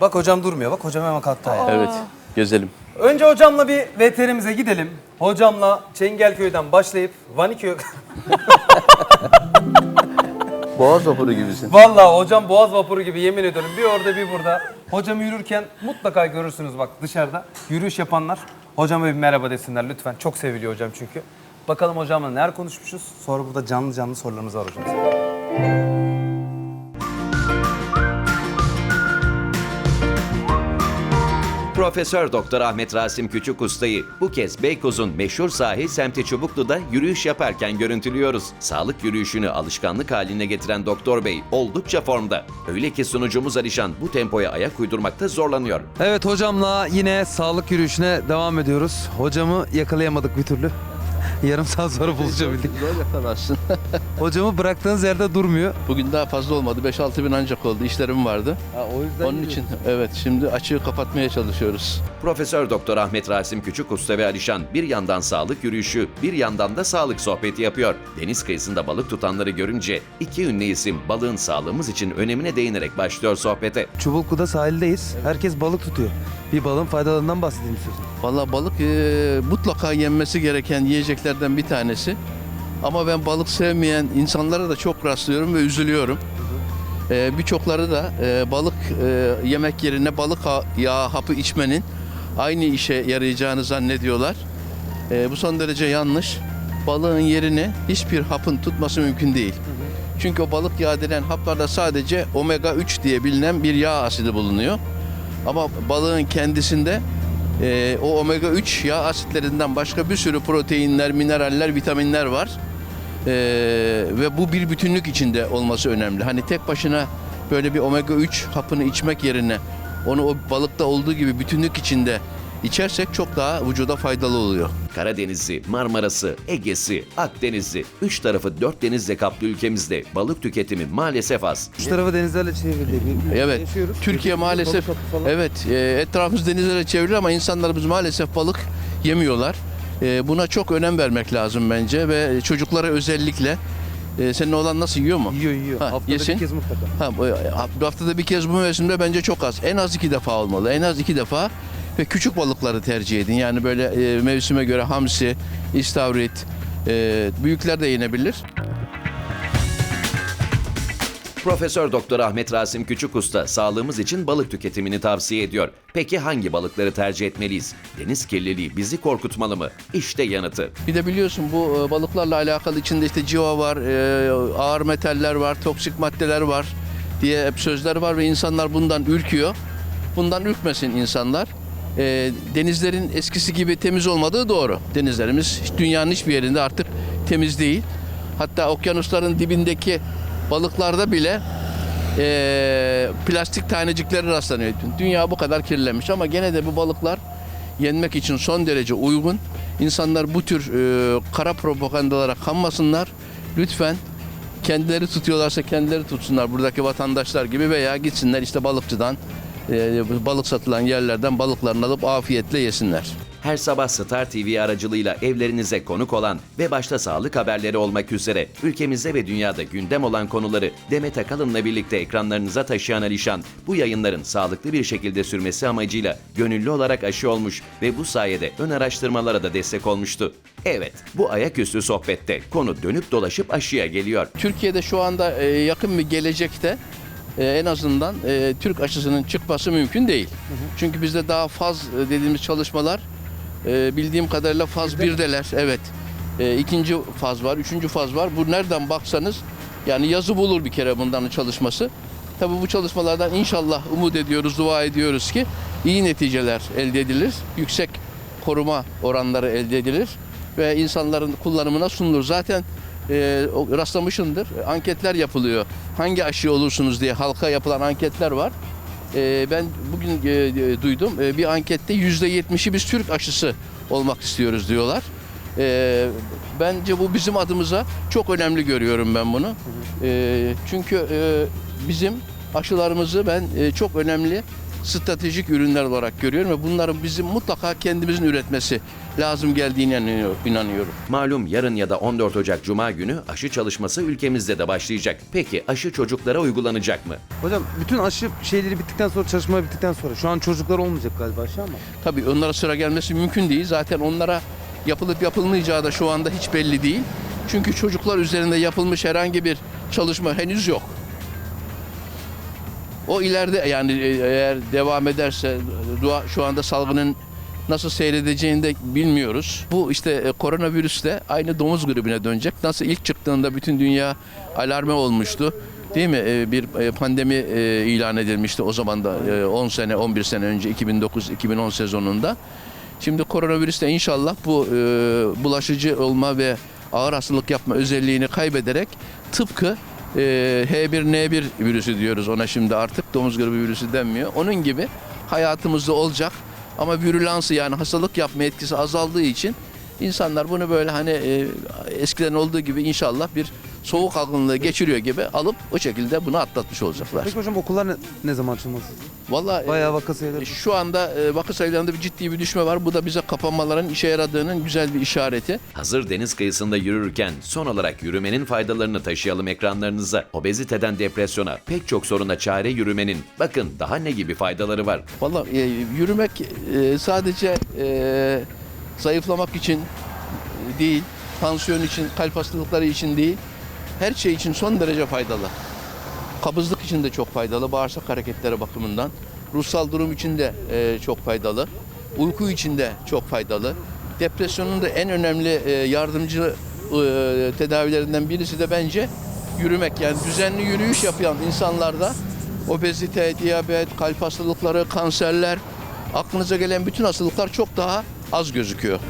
Bak hocam durmuyor. Bak hocam hemen kalktı ayağa. Evet. Gezelim. Önce hocamla bir veterimize gidelim. Hocamla Çengelköy'den başlayıp Vaniköy... Boğaz vapuru gibisin. Vallahi hocam boğaz vapuru gibi yemin ediyorum. Bir orada bir burada. Hocam yürürken mutlaka görürsünüz bak dışarıda. Yürüyüş yapanlar hocama bir merhaba desinler lütfen. Çok seviliyor hocam çünkü. Bakalım hocamla neler konuşmuşuz. Sonra burada canlı canlı sorularımız var hocam. Profesör Doktor Ahmet Rasim Küçük Usta'yı bu kez Beykoz'un meşhur sahil semti Çubuklu'da yürüyüş yaparken görüntülüyoruz. Sağlık yürüyüşünü alışkanlık haline getiren Doktor Bey oldukça formda. Öyle ki sunucumuz Alişan bu tempoya ayak uydurmakta zorlanıyor. Evet hocamla yine sağlık yürüyüşüne devam ediyoruz. Hocamı yakalayamadık bir türlü. Yarım saat sonra buluşabildik. Zor yakalarsın. Hocamı bıraktığınız yerde durmuyor. Bugün daha fazla olmadı. 5-6 bin ancak oldu. İşlerim vardı. o yüzden Onun için evet şimdi açığı kapatmaya çalışıyoruz. Profesör Doktor Ahmet Rasim Küçük Usta ve Alişan bir yandan sağlık yürüyüşü, bir yandan da sağlık sohbeti yapıyor. Deniz kıyısında balık tutanları görünce iki ünlü isim balığın sağlığımız için önemine değinerek başlıyor sohbete. Çubuklu'da sahildeyiz. Herkes balık tutuyor. Bir balığın faydalarından bahsedeyim istiyorsan. Valla balık e, mutlaka yenmesi gereken yiyeceklerden bir tanesi. Ama ben balık sevmeyen insanlara da çok rastlıyorum ve üzülüyorum. E, Birçokları da e, balık e, yemek yerine balık ha- yağı hapı içmenin aynı işe yarayacağını zannediyorlar. E, bu son derece yanlış. Balığın yerini hiçbir hapın tutması mümkün değil. Çünkü o balık yağı denen haplarda sadece omega 3 diye bilinen bir yağ asidi bulunuyor. Ama balığın kendisinde e, o omega 3 yağ asitlerinden başka bir sürü proteinler, mineraller, vitaminler var. E, ve bu bir bütünlük içinde olması önemli. Hani tek başına böyle bir omega 3 hapını içmek yerine onu o balıkta olduğu gibi bütünlük içinde içersek çok daha vücuda faydalı oluyor. Karadeniz'i, Marmara'sı, Ege'si, Akdeniz'i, üç tarafı dört denizle kaplı ülkemizde balık tüketimi maalesef az. Şu tarafı denizlerle çevrili. bir- Evet. yaşıyoruz. Türkiye maalesef evet e, etrafımız denizlere çevrili ama insanlarımız maalesef balık yemiyorlar. E, buna çok önem vermek lazım bence ve çocuklara özellikle e, senin oğlan nasıl yiyor mu? Yiyor yiyor. Ha, Haftada yesin. bir kez mutlaka. Ha, bu haftada bir kez bu mevsimde bence çok az. En az iki defa olmalı. En az iki defa ve küçük balıkları tercih edin. Yani böyle e, mevsime göre hamsi, istavrit, e, büyükler de yenebilir. Profesör Doktor Ahmet Rasim Küçük Usta sağlığımız için balık tüketimini tavsiye ediyor. Peki hangi balıkları tercih etmeliyiz? Deniz kirliliği bizi korkutmalı mı? İşte yanıtı. Bir de biliyorsun bu e, balıklarla alakalı içinde işte civa var, e, ağır metaller var, toksik maddeler var diye hep sözler var ve insanlar bundan ürküyor. Bundan ürkmesin insanlar. E, denizlerin eskisi gibi temiz olmadığı doğru. Denizlerimiz dünyanın hiçbir yerinde artık temiz değil. Hatta okyanusların dibindeki balıklarda bile e, plastik tanecikleri rastlanıyor. Dünya bu kadar kirlenmiş ama gene de bu balıklar yenmek için son derece uygun. İnsanlar bu tür e, kara propagandalara kanmasınlar. Lütfen kendileri tutuyorlarsa kendileri tutsunlar buradaki vatandaşlar gibi veya gitsinler işte balıkçıdan e, balık satılan yerlerden balıklarını alıp afiyetle yesinler. Her sabah Star TV aracılığıyla evlerinize konuk olan ve başta sağlık haberleri olmak üzere ülkemizde ve dünyada gündem olan konuları Demet Akalın'la birlikte ekranlarınıza taşıyan Alişan, bu yayınların sağlıklı bir şekilde sürmesi amacıyla gönüllü olarak aşı olmuş ve bu sayede ön araştırmalara da destek olmuştu. Evet, bu ayaküstü sohbette konu dönüp dolaşıp aşıya geliyor. Türkiye'de şu anda e, yakın bir gelecekte e, en azından e, Türk aşısının çıkması mümkün değil. Çünkü bizde daha faz e, dediğimiz çalışmalar e, bildiğim kadarıyla faz 1'deler. Evet. E, ikinci faz var, üçüncü faz var. Bu nereden baksanız yani yazı bulur bir kere bundan çalışması. Tabii bu çalışmalardan inşallah umut ediyoruz, dua ediyoruz ki iyi neticeler elde edilir. Yüksek koruma oranları elde edilir ve insanların kullanımına sunulur. Zaten e, rastlamışındır. Anketler yapılıyor. Hangi aşı olursunuz diye halka yapılan anketler var. E, ben bugün e, e, duydum. E, bir ankette yüzde yetmişi biz Türk aşısı olmak istiyoruz diyorlar. E, bence bu bizim adımıza çok önemli görüyorum ben bunu. E, çünkü e, bizim aşılarımızı ben e, çok önemli stratejik ürünler olarak görüyorum ve bunların bizim mutlaka kendimizin üretmesi lazım geldiğine inanıyor- inanıyorum. Malum yarın ya da 14 Ocak Cuma günü aşı çalışması ülkemizde de başlayacak. Peki aşı çocuklara uygulanacak mı? Hocam bütün aşı şeyleri bittikten sonra çalışma bittikten sonra şu an çocuklar olmayacak galiba aşı ama. Tabii onlara sıra gelmesi mümkün değil. Zaten onlara yapılıp yapılmayacağı da şu anda hiç belli değil. Çünkü çocuklar üzerinde yapılmış herhangi bir çalışma henüz yok. O ileride yani e, eğer devam ederse dua şu anda salgının nasıl seyredeceğini de bilmiyoruz. Bu işte e, koronavirüs de aynı domuz gribine dönecek. Nasıl ilk çıktığında bütün dünya alarme olmuştu. Değil mi? E, Bir pandemi ilan edilmişti o zaman da e, 10 sene 11 sene önce 2009-2010 sezonunda. Şimdi koronavirüs de inşallah bu bulaşıcı olma ve ağır hastalık yapma özelliğini kaybederek tıpkı e, H1N1 virüsü diyoruz ona şimdi artık domuz gribi virüsü denmiyor. Onun gibi hayatımızda olacak ama virülansı yani hastalık yapma etkisi azaldığı için insanlar bunu böyle hani e, eskiden olduğu gibi inşallah bir soğuk algınlığı geçiriyor gibi alıp o şekilde bunu atlatmış olacaklar. Peki hocam okullar ne, ne zaman açılması? Vallahi e, Bayağı vaka sayıları. şu anda e, vaka sayılarında bir ciddi bir düşme var. Bu da bize kapanmaların işe yaradığının güzel bir işareti. Hazır deniz kıyısında yürürken son olarak yürümenin faydalarını taşıyalım ekranlarınıza. Obeziteden depresyona, pek çok soruna çare yürümenin. Bakın daha ne gibi faydaları var. Vallahi e, yürümek e, sadece e, zayıflamak için değil, tansiyon için, kalp hastalıkları için değil, her şey için son derece faydalı. Kabızlık için de çok faydalı, bağırsak hareketleri bakımından. Ruhsal durum için de e, çok faydalı. Uyku için de çok faydalı. Depresyonun da en önemli e, yardımcı e, tedavilerinden birisi de bence yürümek. Yani düzenli yürüyüş yapan insanlarda obezite, diyabet, kalp hastalıkları, kanserler, aklınıza gelen bütün hastalıklar çok daha az gözüküyor.